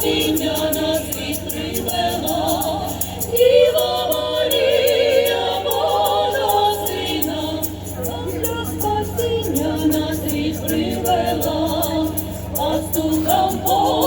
спасіння tão bom.